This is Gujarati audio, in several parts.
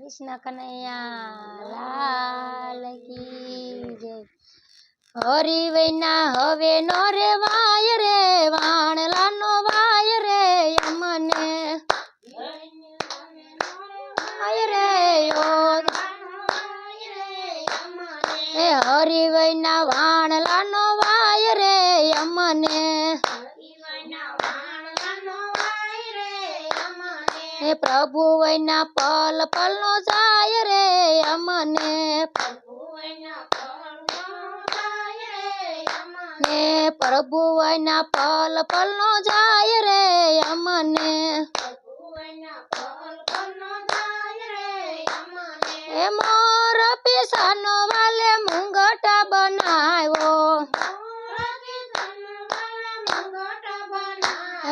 કૃષ્ણ કનૈયા લાલ કી જય. હરિવૈના હવે નો રે વાય રે વાણલાનો વાય રે અમને વાય રે ઓ એ હરિવૈના વાણલાનો વાય રે અમને હે પ્રભુ વૈના પલ પલ નો જાય રે અમને. ને પ્રભુ વૈના પલ પલ નો જાય રે અમને. એ મોર પીસાનો વાલે મુંગટા બનાવ્યો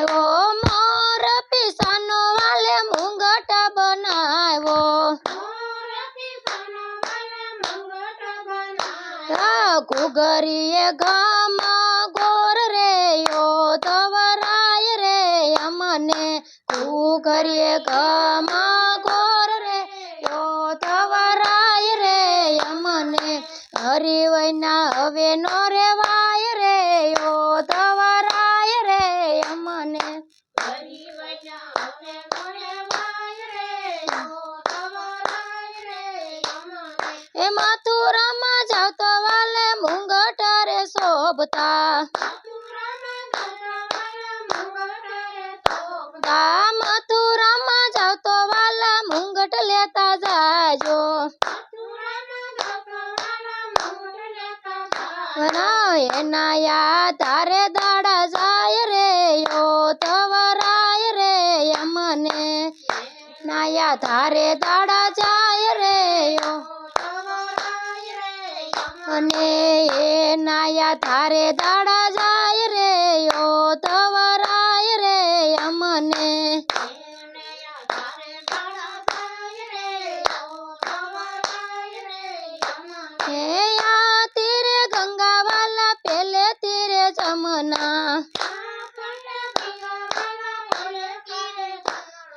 ઓ મોર પીસાનો વાલે મુંગટા બનાવ્યો આ ઘુઘરીએ ગામ ગોર રે યો તવરાય રે અમને. ઘુઘરીએ ગામ ગોર રે યો તવરાય રે અમને. હરિવૈના હવે નો રેવાય રે યો તવરાય રે અમને. એ મથુરામાં જાવ તો વાલે મુંગટ રે શોભતા મથુરામાં જાવ તો વાલા મુંગટ લેતા જાજો. એના યા તારે દાડા જાય રે યો તવરાય રે અમને. નાયા તારે દાડા જાય રે યો. અને નાયા તારે દાડા જાય રે યો તવરાય રે અમને હે આ તીરે ગંગા વાલા પેલે તીરે જમના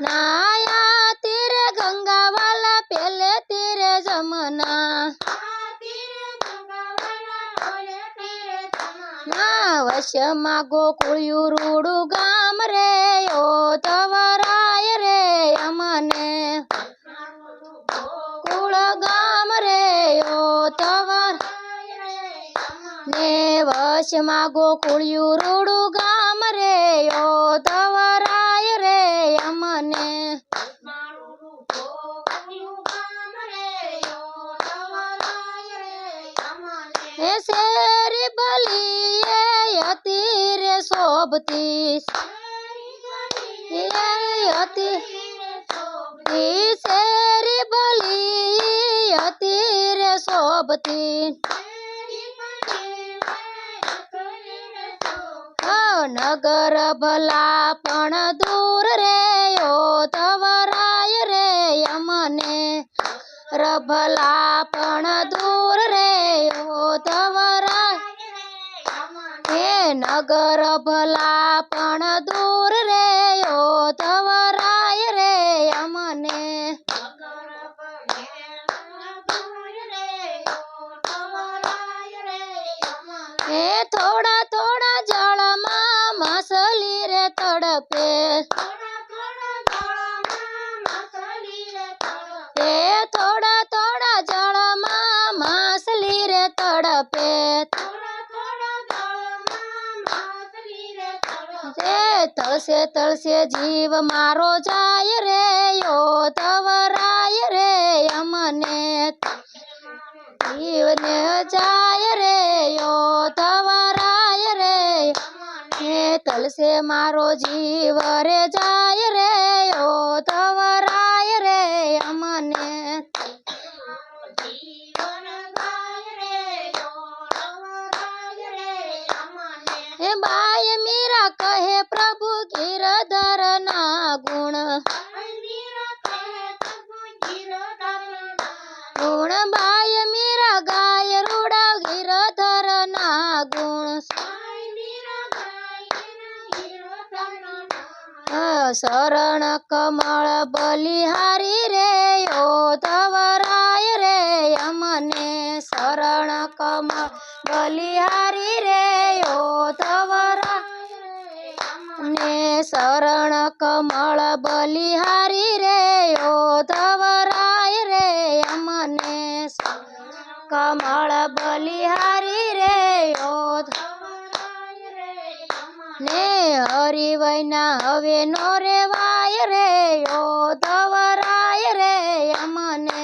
નાયા તીરે ગંગા વાલા પેલે તીરે જમના વશમાં ગોકુળિયું રૂડું ગામ રે ઓ તવરાય રે અમને કુળ ગામ રે ઓ તવર ને વશમાં ગોકુળિયું રૂડું ગામ રે ઓ તવરાય રે અમને શેરી ભલી હતી રે શોભતી એ હતી. શેરી ભલી હતી રે શોભતી નગર ભલા પણ દૂર રે તવરાય રે અમને. રભલા પણ દૂર રે હે નગર ભલા પણ દૂર રે ઓ તવરાય રે અમને. એ થોડા થોડા જળમાં મસલી રે તડપે હે થોડા થોડા જળમાં માછલી રે તડપે જે તળશે તળશે જીવ મારો જાય રે, યો તવરાય રે અમને. જીવને જાય રે, યો તવરાય રે તલસે મારો જીવ રે જાય ગાય મીરા કહે પ્રભુ ગિરધરના ગુણ. ગુણ બાય મીરા ગાય રૂડા ગિરધરના ગુણ. શરણ કમળ બલિહારી રે ઓ ધવરાય રે અમને. શરણ કમળ બલિહારી શરણ કમળ બલિહારી રે યોધવરાય રે, અમને કમળ બલિહારી રે, ઓ ને હરિવૈના હવે નો રેવાય રે ઓ તવરાય રે અમને